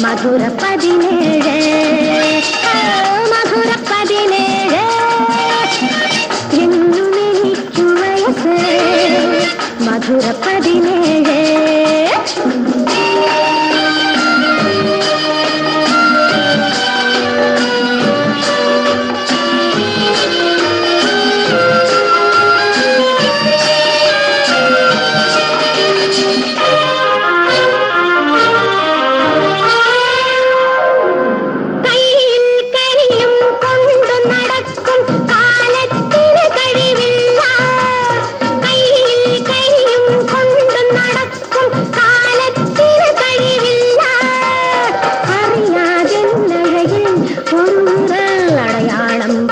மதுர பதினேழு. மதுர பதினேழு. இன்னும் வயசு. மதுர பதினேழு.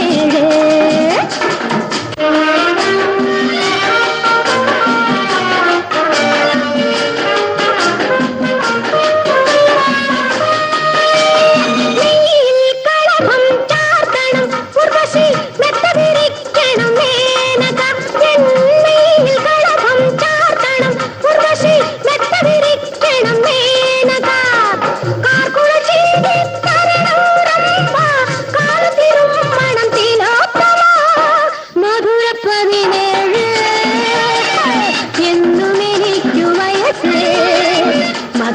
है